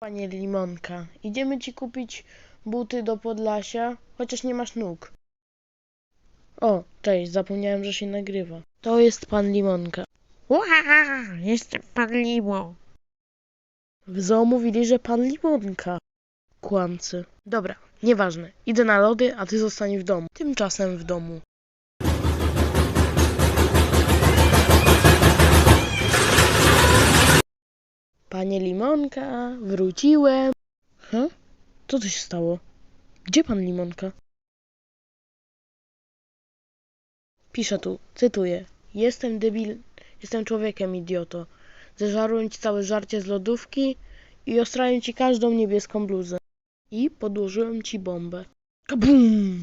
Panie Limonka, idziemy ci kupić buty do Podlasia, chociaż nie masz nóg. O, cześć, zapomniałem, że się nagrywa. To jest pan Limonka. Ła, jestem pan Limo. W zoo mówili, że pan Limonka. Kłamcy. Dobra, nieważne. Idę na lody, a ty zostań w domu. Tymczasem w domu. Panie Limonka, wróciłem. Hm? Co tu się stało? Gdzie pan Limonka? Piszę tu, cytuję. Jestem debil, jestem człowiekiem, idioto. Zeżarłem ci całe żarcie z lodówki i ostrałem ci każdą niebieską bluzę. I podłożyłem ci bombę. Kabum!